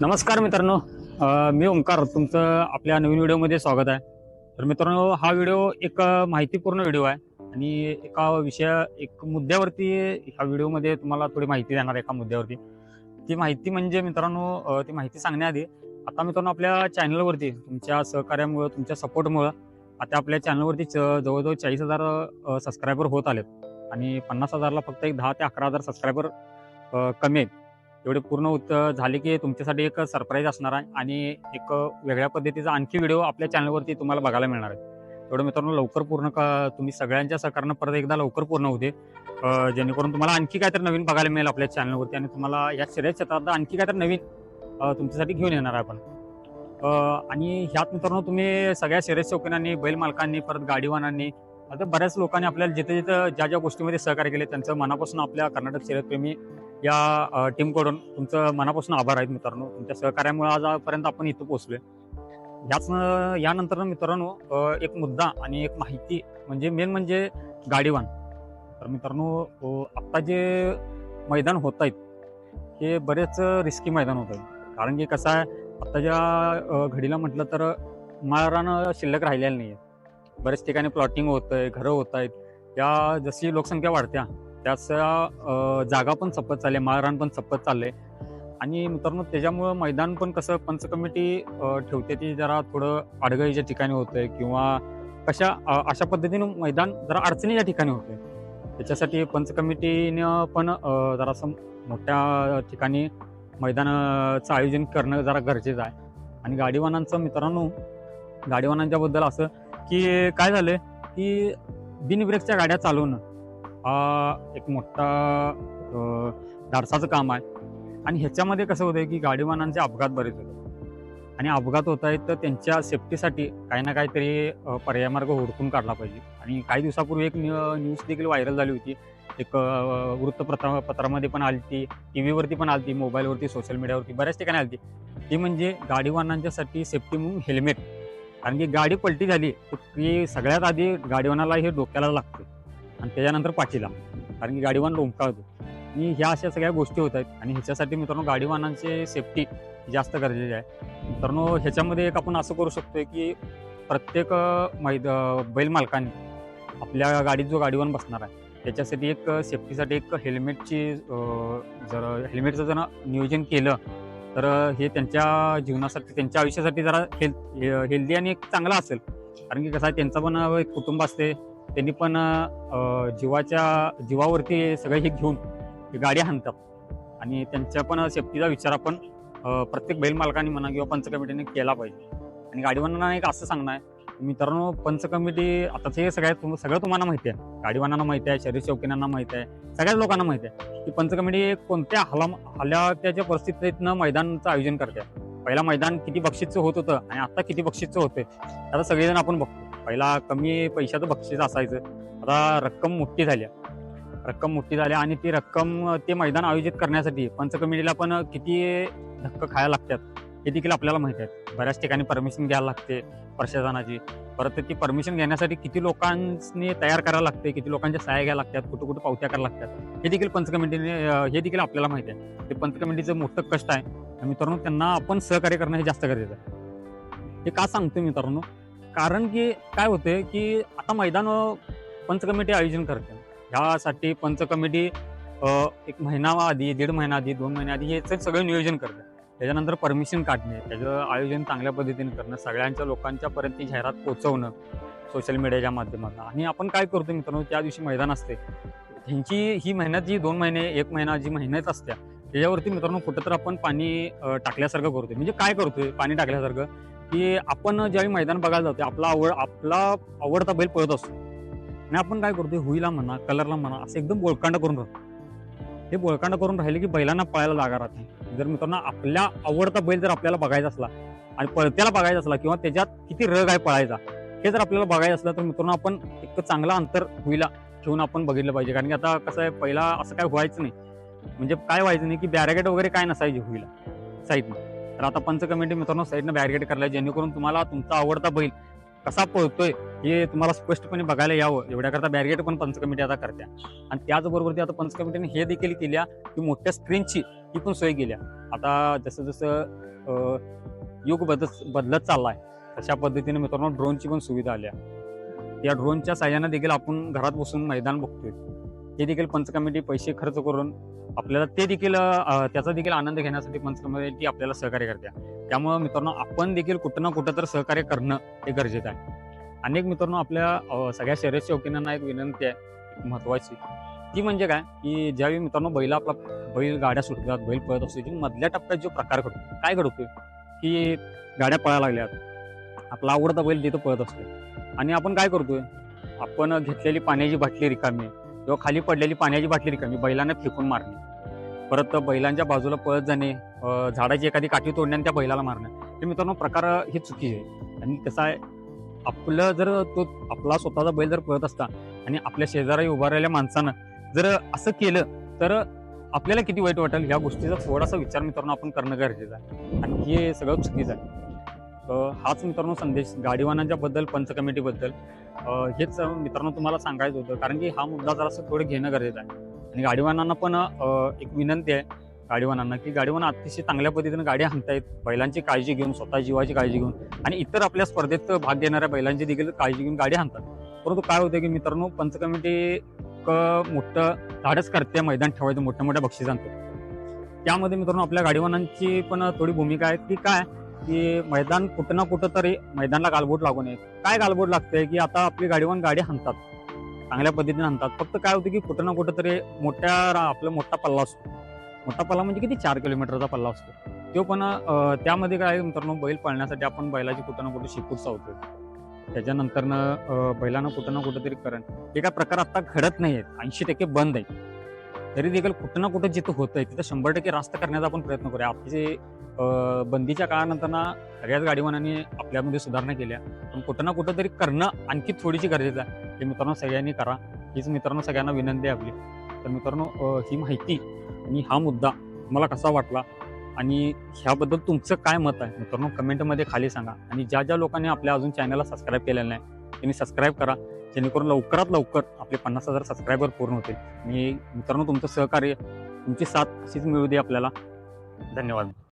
नमस्कार मित्रांनो. मी ओंकार तुमचं आपल्या नवीन व्हिडिओमध्ये स्वागत आहे. तर मित्रांनो हा व्हिडिओ एक माहितीपूर्ण व्हिडिओ आहे आणि एका विषय एक मुद्द्यावरती ह्या व्हिडिओमध्ये तुम्हाला थोडी माहिती देणार आहे एका मुद्द्यावरती. ती माहिती म्हणजे मित्रांनो ती माहिती सांगण्याआधी आता मित्रांनो आपल्या चॅनलवरती तुमच्या सहकार्यामुळं तुमच्या सपोर्टमुळं आता आपल्या चॅनलवरती च- जवळजवळ चाळीस हजार सबस्क्रायबर होत आलेत. आणि पन्नास हजारला फक्त एक दहा ते अकरा हजार सबस्क्रायबर कमी आहेत. एवढे पूर्ण उत झाले की तुमच्यासाठी एक सरप्राईज असणार आहे आणि एक वेगळ्या पद्धतीचा आणखी व्हिडिओ आपल्या चॅनलवरती तुम्हाला बघायला मिळणार आहे. एवढं मित्रांनो लवकर पूर्ण क तुम्ही सगळ्यांच्या सहकार्यानं परत एकदा लवकर पूर्ण होते जेणेकरून तुम्हाला आणखी काहीतरी नवीन बघायला मिळेल आपल्या चॅनलवरती आणि तुम्हाला या शरीर क्षेत्रात आणखी काहीतरी नवीन तुमच्यासाठी घेऊन येणार आहे आपण. आणि ह्यात मित्रांनो तुम्ही सगळ्या शर्यत शौकीनांनी बैल मालकांनी परत गाडीवानांनी आता बऱ्याच लोकांनी आपल्याला जिथे जिथं ज्या ज्या गोष्टीमध्ये सहकार्य केले त्यांचं मनापासून आपल्या कर्नाटक शर्यतप्रेमी या टीमकडून तुमचं मनापासून आभार आहेत मित्रांनो. तुमच्या सहकार्यामुळे आजपर्यंत आपण इथं पोहोचलोय. याच यानंतर मित्रांनो एक मुद्दा आणि एक माहिती म्हणजे मेन म्हणजे गाडीवान. तर मित्रांनो आत्ता जे मैदान होत आहेत हे बरेच रिस्की मैदान होत आहेत कारण की कसं आहे आत्ताच्या घडीला म्हटलं तर माळरानं शिल्लक राहिलेलं नाही आहे बऱ्याच ठिकाणी प्लॉटिंग होत आहे घरं होत आहेत या जशी लोकसंख्या वाढत्या त्याच जागा पण चपत चालले माळरान पण चपत चालले आणि मित्रांनो त्याच्यामुळं मैदान पण कसं पंच कमिटी ठेवते ती जरा थोडं अडगळीच्या ठिकाणी होतंय किंवा कशा अशा पद्धतीनं मैदान जरा अडचणीच्या ठिकाणी होते त्याच्यासाठी पंच कमिटीनं पण जरासं मोठ्या ठिकाणी मैदानाचं आयोजन करणं जरा गरजेचं आहे. आणि गाडीवानांचं मित्रांनो गाडीवानांच्याबद्दल असं की काय झालं की बिनब्रेकच्या गाड्या चालवणं. हा एक मोठा धाडसाचं काम आहे. आणि ह्याच्यामध्ये कसं होतंय की गाडीवानांचे अपघात बरेच होते आणि अपघात होत आहेत तर त्यांच्या सेफ्टीसाठी काही ना काहीतरी पर्याय मार्ग हुडकून काढला पाहिजे. आणि काही दिवसापूर्वी एक न्यूज देखील व्हायरल झाली होती. एक वृत्तपत्र पत्रामध्ये पण आली ती टी व्हीवरती पण आली मोबाईलवरती सोशल मीडियावरती बऱ्याच ठिकाणी आली ती म्हणजे गाडीवानांच्यासाठी सेफ्टी म्हणून हेल्मेट कारण की गाडी पलटी झाली की सगळ्यात आधी गाडीवानाला हे डोक्याला लागते आणि त्याच्यानंतर पाठीला. कारण की गाडीवान लोंबकाळतो आणि ह्या अशा सगळ्या गोष्टी होत आहेत. आणि ह्याच्यासाठी मित्रांनो गाडीवानांचे सेफ्टी जास्त गरजेची आहे. मित्रांनो ह्याच्यामध्ये एक आपण असं करू शकतो की प्रत्येक मैद अं, बैल मालकाने आपल्या गाडीत जो गाडीवान बसणार आहे त्याच्यासाठी एक सेफ्टीसाठी एक हेल्मेटची जर हेल्मेटचं जर नियोजन केलं तर हे त्यांच्या जीवनासाठी त्यांच्या आयुष्यासाठी जरा हेल्थ हेल्दी आणि एक चांगला असेल. कारण की कसं आहे त्यांचं पण एक कुटुंब असते. त्यांनी पण जीवाच्या जीवावरती सगळे हे घेऊन गाडी हाणतात. आणि त्यांच्या पण सेफ्टीचा विचार आपण प्रत्येक बैल मालकाने म्हणा किंवा पंच कमिटीने केला पाहिजे. आणि गाडीवानांना एक असं सांगणं आहे मित्रांनो पंच कमिटी आता हे सगळ्यात तुम- सगळं तुम्हाला माहिती आहे. गाडीवानांना माहिती आहे शरीर चौकीनांना माहिती आहे सगळ्याच लोकांना माहिती आहे की पंच कमिटी कोणत्या हला त्याच्या परिस्थितीतनं मैदानाचं आयोजन करते. पहिला मैदान किती बक्षीसचं होत होतं आणि आता किती बक्षीसचं होतं आता सगळेजण आपण बघतो. पहिला कमी पैशाचं बक्षीस असायचं. आता रक्कम मोठी झाली आहे. रक्कम मोठी झाली आणि ती रक्कम ते मैदान आयोजित करण्यासाठी पंच कमिटीला पण किती धक्क खायला लागतात हे देखील आपल्याला माहिती आहे. बऱ्याच ठिकाणी परमिशन घ्यायला लागते प्रशासनाची. परत ती परमिशन घेण्यासाठी किती लोकांनी तयार करायला लागते किती लोकांच्या सहाय्या घ्यायला लागतात कुठं कुठं पावत्या करायला लागतात हे देखील पंच कमिटीने हे देखील आपल्याला माहिती आहे. ते पंच कमिटीचं मोठं कष्ट आहे. मित्रांनो त्यांना आपण सहकार्य करणं हे जास्त गरजेचं आहे. हे का सांगतो मित्रांनो? कारण की काय होते की आता मैदान पंचकमिटी पंच कमिटी आयोजन करते. ह्यासाठी पंच कमिटी एक महिना आधी दीड महिना आधी दोन महिन्या आधी याचं सगळं नियोजन करते. त्याच्यानंतर परमिशन काढणे त्याचं आयोजन चांगल्या पद्धतीने करणं सगळ्यांच्या लोकांच्या पर्यंत ती जाहिरात पोहोचवणं सोशल मीडियाच्या माध्यमातून. आणि आपण काय करतो मित्रांनो त्या दिवशी मैदान असते. ह्यांची ही मेहनत जी दोन महिने एक महिना जी मेहनत असते त्याच्यावरती मित्रांनो कुठं तर आपण पाणी टाकल्यासारखं करतोय. म्हणजे काय करतोय? पाणी टाकल्यासारखं. की आपण ज्यावेळी मैदान बघायला जातो आपला आवड आपला आवडता बैल पळत असतो. आणि आपण काय करतो हुईला म्हणा कलरला म्हणा असं एकदम बोळकांड करून राहतो. हे बोळकांड करून राहिले की बैलांना पळायला जागा राहत नाही. जर मित्रांनो आपल्या आवडता बैल जर आपल्याला बघायचा असला आणि पळत्याला बघायचा असला किंवा त्याच्यात किती रग आहे पळायचा हे जर आपल्याला बघायचं असलं तर मित्रांनो आपण एक चांगला अंतर हुईला ठेवून आपण बघितलं पाहिजे. कारण की आता कसं आहे पहिला असं काय व्हायचं नाही. म्हणजे काय व्हायचं नाही की बॅरेगेट वगैरे काय नसायचे हुईला. साईडनं. तर आता पंच कमिटी मित्रांनो साईडनं बॅरिकेड करायला जेणेकरून तुम्हाला तुमचा आवडता बैल कसा पळतोय हे तुम्हाला स्पष्टपणे बघायला यावं. एवढ्याकरता बॅरिगेट पण पंच कमिटी आता करत्या. आणि त्याचबरोबर ती आता पंच कमिटीने हे देखील केल्या की मोठ्या स्क्रीनची ही पण सोय केल्या. आता जसं जसं युग बदल बदलत चाललाय तशा पद्धतीने मित्रांनो ड्रोनची पण सुविधा आल्या. या ड्रोनच्या साह्यानं देखील आपण घरात बसून मैदान बघतोय. ते देखील पंच कमिटी पैसे खर्च करून आपल्याला ते देखील त्याचा देखील आनंद घेण्यासाठी पंच कमिटी आपल्याला सहकार्य करते. त्यामुळं मित्रांनो आपण देखील कुठं ना कुठं तर सहकार्य करणं हे गरजेचं आहे. अनेक मित्रांनो आपल्या सगळ्या शर्यत शौकीनांना एक विनंती आहे महत्वाची. ती म्हणजे काय? की ज्यावेळी मित्रांनो बैल आपला बैल गाड्या सुटतात बैल पळत असतो की मधल्या टप्प्यात जो प्रकार घडतो काय घडतोय? की गाड्या पळायला लागल्यात. आपला आवडता बैल तिथं पळत असतो. आणि आपण काय करतोय? आपण घेतलेली पाण्याची बाटली रिकामी किंवा खाली पडलेली पाण्याची बाटली रिकामी बैलांना फेकून मारणे परत बैलांच्या बाजूला पळत जाणे झाडाची एखादी काठी तोडणे आणि त्या बैलाला मारणं. तर मित्रांनो प्रकार हे चुकी आहे. आणि कसं आहे आपलं जर तो आपला स्वतःचा बैल जर पळत असता आणि आपल्या शेजारी उभा माणसानं जर असं केलं तर आपल्याला किती वाईट वाटेल? ह्या गोष्टीचा थोडासा विचार मित्रांनो आपण करणं गरजेचं आहे. आणि हे सगळं चुकीचं आहे. हाच मित्रांनो संदेश. गाडीवानांच्या बद्दल पंच कमिटीबद्दल हेच मित्रांनो तुम्हाला सांगायचं होतं. कारण की हा मुद्दा जरासं थोडं घेणं गरजेचं आहे. आणि गाडीवानांना पण एक विनंती आहे गाडीवानांना की गाडीवान अतिशय चांगल्या पद्धतीने गाडी हाणतायत. बैलांची काळजी घेऊन स्वतः जीवाची काळजी घेऊन आणि इतर आपल्या स्पर्धेत भाग घेणाऱ्या बैलांची देखील काळजी घेऊन गाडी हाणतात. परंतु काय होतं की मित्रांनो पंच कमिटी क मोठं धाडस करते मैदान ठेवायचं मोठ्या मोठ्या बक्षिसांचं. त्यामध्ये मित्रांनो आपल्या गाडीवानांची पण थोडी भूमिका आहे. की काय? की मैदान कुठं ना कुठं तरी मैदानाला गालबोट लागू नये काय गालबोट लागतंय की आता आपली गाडीवान गाडी हाणतात. चांगल्या पद्धतीने हाणतात. फक्त काय होतं की कुठं ना कुठं तरी मोठ्या रा- आपला मोठा पल्ला असतो. मोठा पल्ला म्हणजे किती? चार किलोमीटरचा पल्ला असतो. तो पण त्यामध्ये काय मित्रांनो बैल पळण्यासाठी आपण बैलाची कुठं ना कुठं शिकूट चावतो त्याच्यानंतरनं बैलानं बैलांना कुठं ना कुठं तरी करण. हे काय प्रकार आता घडत नाही आहेत ऐंशी टक्के बंद आहे. तरी देखील कुठं ना कुठं जिथं होत आहे तिथं शंभर टक्के रास्त करण्याचा आपण प्रयत्न करूया. आपली बंदीच्या काळानंतर ना सगळ्याच गाडीवानांनी आपल्यामध्ये सुधारणा केल्या. पण कुठं ना कुठं तरी करणं आणखी थोडीशी गरजेचं आहे. हे मित्रांनो सगळ्यांनी करा. हीच मित्रांनो सगळ्यांना विनंती आहे आपली. तर मित्रांनो ही माहिती आणि हा मुद्दा मला कसा वाटला? आणि ह्याबद्दल तुमचं काय मत आहे? मित्रांनो कमेंटमध्ये खाली सांगा. आणि ज्या ज्या लोकांनी आपल्या अजून चॅनलला सबस्क्राईब केलेलं नाही त्यांनी सबस्क्राईब करा. जेणेकरून लवकरात लवकर आपले पन्नास हजार सबस्क्रायबर पूर्ण होतील. आणि मित्रांनो तुमचं सहकार्य तुमची साथ अशीच मिळू दे आपल्याला. धन्यवाद.